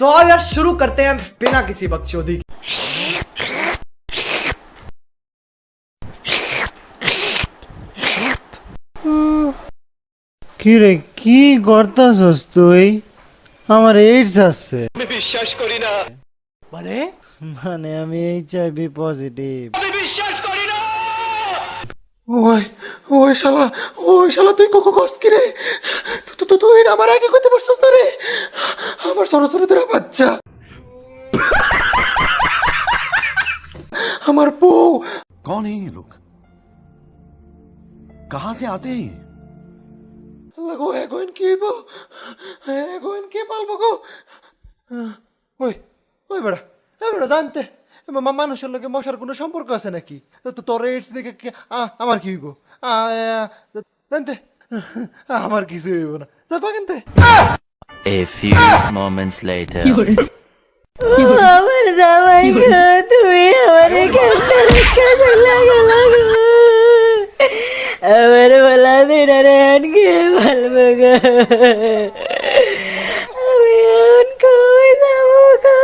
तो आओ यार शुरू करते हैं बिना किसी बकचोदी के। কি রে কি করতাছস তুই আমার এইডস আছে মানে মানে আমি এইচআইভি পজিটিভ ওই ওই শালা ওই শালা তুই কোকো কস কি রে আমার করতে পারছিস না রে? আমার তোরা বাচ্চা। আমার বউ। কন লোক কাহা সে আতে লাগো কি গো? ওই ওই বেড়া এ বেড়া জানতে। মানুষের লোকে মশার কোনো সম্পর্ক আছে নাকি? তো তোর এইডস দেখে আমার কি হইব? জানতে? আমার কিছু হইব না। তোর পাকেনতে A few moments later. আমার জামাই গো তুমি আমার এখানটা রেখে চলে গেল আমার বলা দিনারে আনকে ভালবো গো আমি এখন কই যাব গো।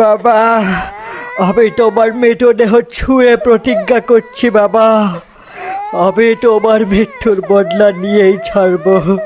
বাবা আমি তোমার মেটনে ছুঁয়ে প্রতিজ্ঞা করছি বাবা। আমি তোমার মৃত্যুর বদলা নিয়েই ছাড়বো।